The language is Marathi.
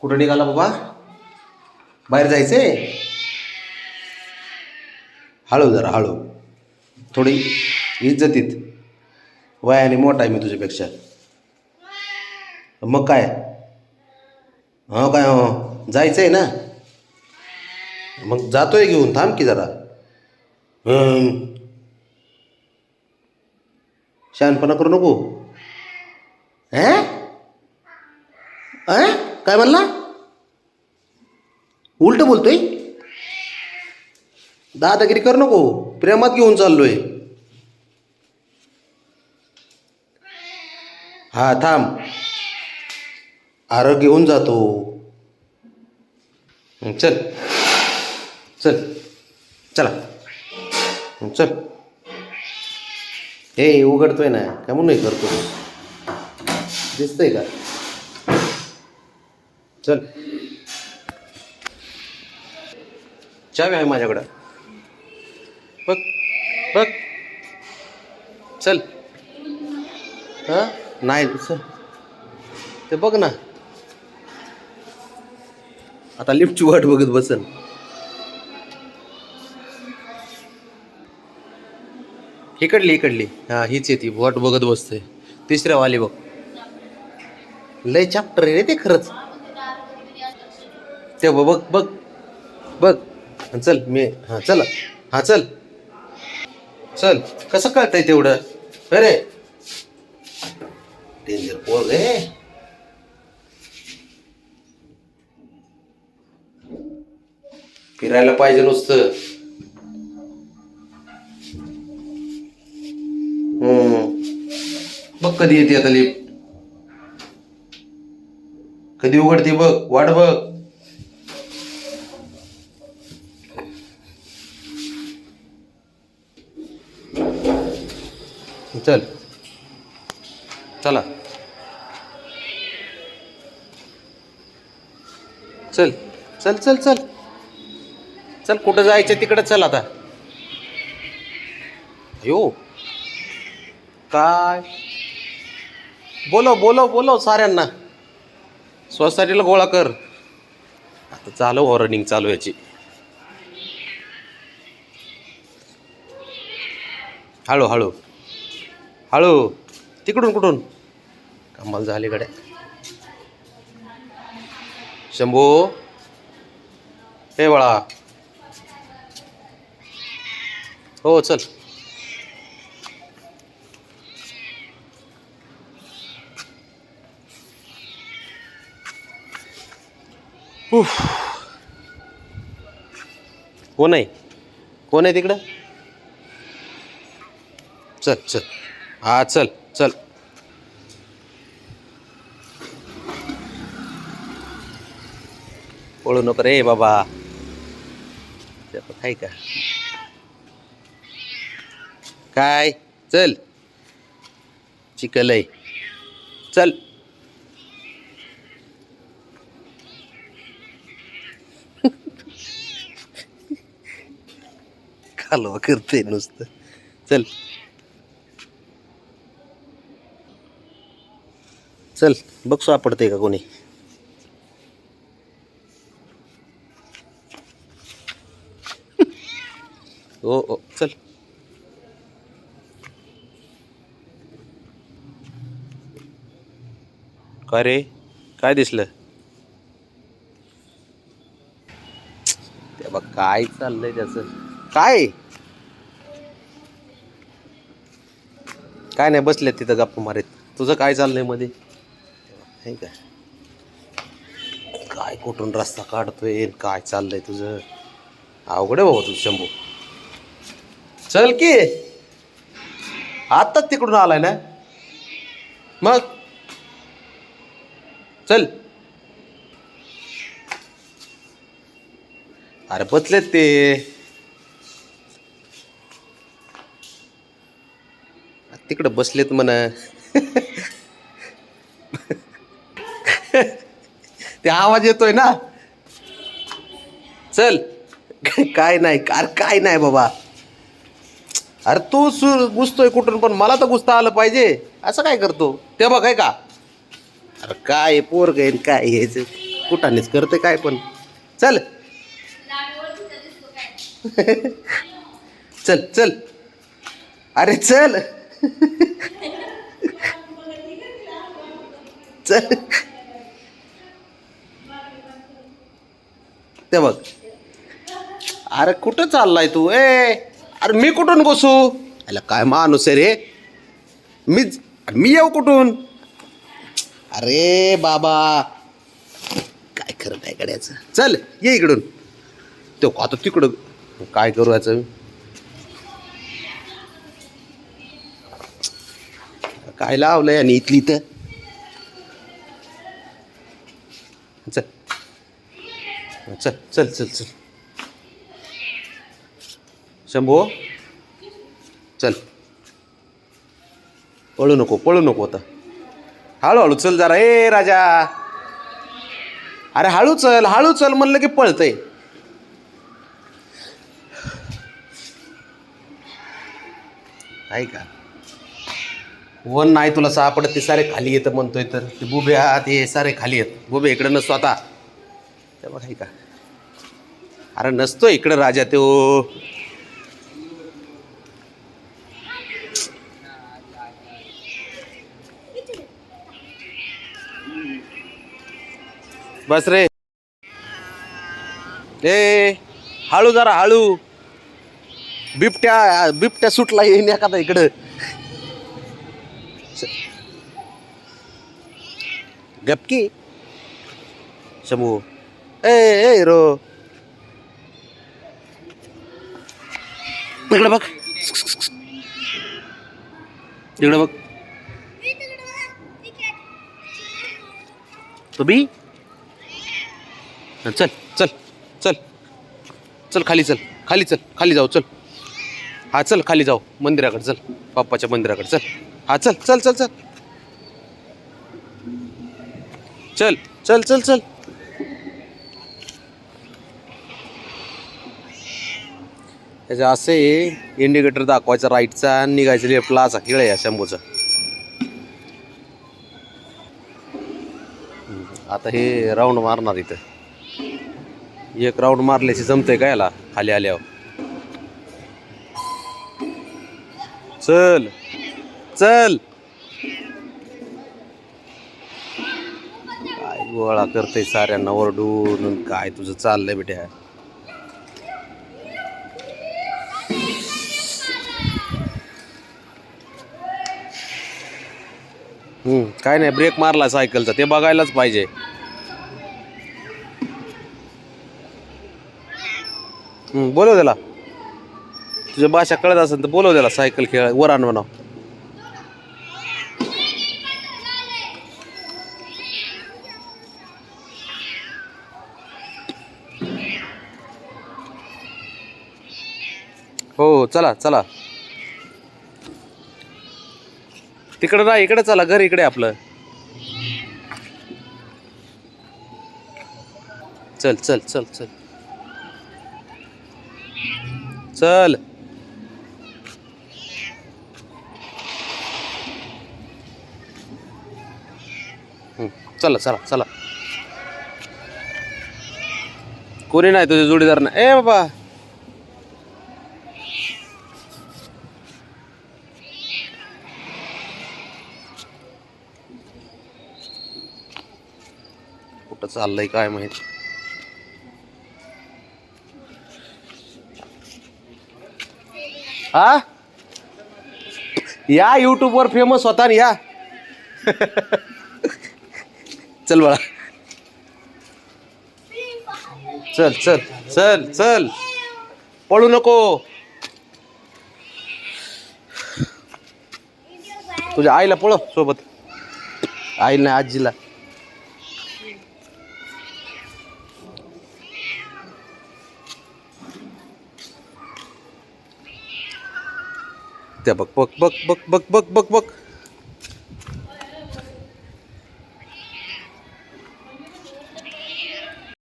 कुठं निघाला बाबा? बाहेर जायचंय? हळू जरा हळू. थोडी इज्जतीत. वयाने मोठा आहे मी तुझ्यापेक्षा. मग काय? हो काय हो, हो. जायचं आहे ना? मग जातोय घेऊन थांब की जरा. शहाणपणा करू नको. अं? काय म्हणला? उलट बोलतोय? दादागिरी कर नको प्रेमात घेऊन चाललोय. हा थांब. आरोग्य घेऊन जातो. चल. चल. चला. चल. हे उघडतोय ना काय म्हणून करतो दिसतंय का? चल. चावी आहे माझ्याकडं. बघ बघ. चल. हां? नाही चल. ते बघ ना. आता लिफ्टची वाट बघत बसन. इकडली इकडली. हां हीच येते वाट बघत बसते तिसऱ्या वाली बघ. लय चॅप्टर आहे रे ते खरंच. ते बघ बघ बघ. चल मी हां चला. हां चल. चल. कसं कळतंय तेवढं? अरे. डेंजर पोर रे फिरायला पाहिजे नुसतं. हम्म. बघ कधी येते आता लिफ्ट कधी उघडते बघ वाट बघ. चल. चला. चल चल चल चल. चल कुठं जायचं तिकडं चल आता. यो काय? बोलो बोलो बोलो साऱ्यांना. सोसायटीला गोळा कर. आता हो चालू हो रनिंग चालू याची. हळू हळू. हळू. तिकडून कुठून? कमाल झाली गड्या. शंभू. हे बाळा. हो चल. उफ. कोण आहे? कोण आहे तिकडं? चल चल. हा चल चल. पळू नको रे बाबा. काय का काय? चल. चिकल आहे. चल. कालवा करते नुसतं चल चल बघ सापडते का कोणी ओ ओ चल काय रे काय दिसलं ते बघ काय चाललंय त्याचं काय? काय नाही बसले तिथं गप्पा मारीत. तुझं काय चाललंयमध्ये? हे काय कुठून रस्ता काढतोय काय चाललंय तुझं? अवघड भाऊ बाबा तुझं शंभू. चल की. आत्ताच तिकडून आलाय ना? मग? चल. अरे बसलेत ते. तिकडं बसलेत म्हणा. ते आवाज येतोय ना? चल. काय नाही अरे काय नाही बाबा. अरे तू सु घुसतोय कुठून पण मला तर घुसता आलं पाहिजे. असं काय करतो? ते बघ आहे का अरे काय पोर काय काय यायचं कुठानेच करते काय पण. चल. चल चल. अरे चल. ते बघ. अरे कुठं चाललाय तू? ए अरे मी कुठून बसू याला काय माणूस आहे रे? मी मी येऊ कुठून? अरे बाबा. काय खरं नाही गड्याचं? चल ये इकडून. तो आता तिकडं काय करू याचं? काय लावलं आणि इथली इथं? चल. चल चल चल चल. शंभू चल. पळू नको पळू नको आता. हळूहळू चल जरा. ए राजा. अरे हळू चल हळू चल म्हणलं की पळतंय. आहे का? वन नाही तुला सापडत ते सारे खाली येतं म्हणतोय तर. ते बुबे हा ते सारे खाली येत. बुबे इकडं नसतो आता. तेव्हा का अरे नसतो इकडं राजा तो. बस रे. ए हळू जरा हळू. बिबट्या बिबट्या सुटला येईन एखादा इकडं. गपकी शमू ए ए रो इकडे बघ इकडे बघ तुम्ही चल चल चल चल खाली चल खाली चल खाली जाऊ चल हा चल खाली जाऊ मंदिराकडे चल बाप्पाच्या मंदिराकडे चल हा चल चल चल चल चल. चल चल चल. त्याचं असे इंडिकेटर दाखवायचा राईटचा आणि निघायचं लेफ्टला असा खेळ आहे शंभूचा. आता हे राऊंड मारणार इथं. एक राऊंड मारल्याची जमतंय का याला? खाली आल्यावर. चल. चल. गोळा करते साऱ्यांना ओरडून काय तुझं चाललंय बेट्या? काय नाही ब्रेक मारला सायकलचा ते बघायलाच पाहिजे. बोलव त्याला. तुझ्या भाषा कळत असेल तर बोलव त्याला सायकल खेळ वर आण हो हो चला चला. तिकडं ना इकडे चला घर इकडे आपलं. चल चल चल चल. चल. चला चला चला. कोणी नाही तुझे जोडीदार नाही. ए बाबा. कुठं चाललंय काय माहीत. हा? या YouTube वर फेमस होता ना या. चल बाळा. चल चल चल चल. पळू नको. तुझ्या आईला पळ सोबत. आईला आजीला. त्या बघ बघ बघ बघ बघ बघ बघ बघ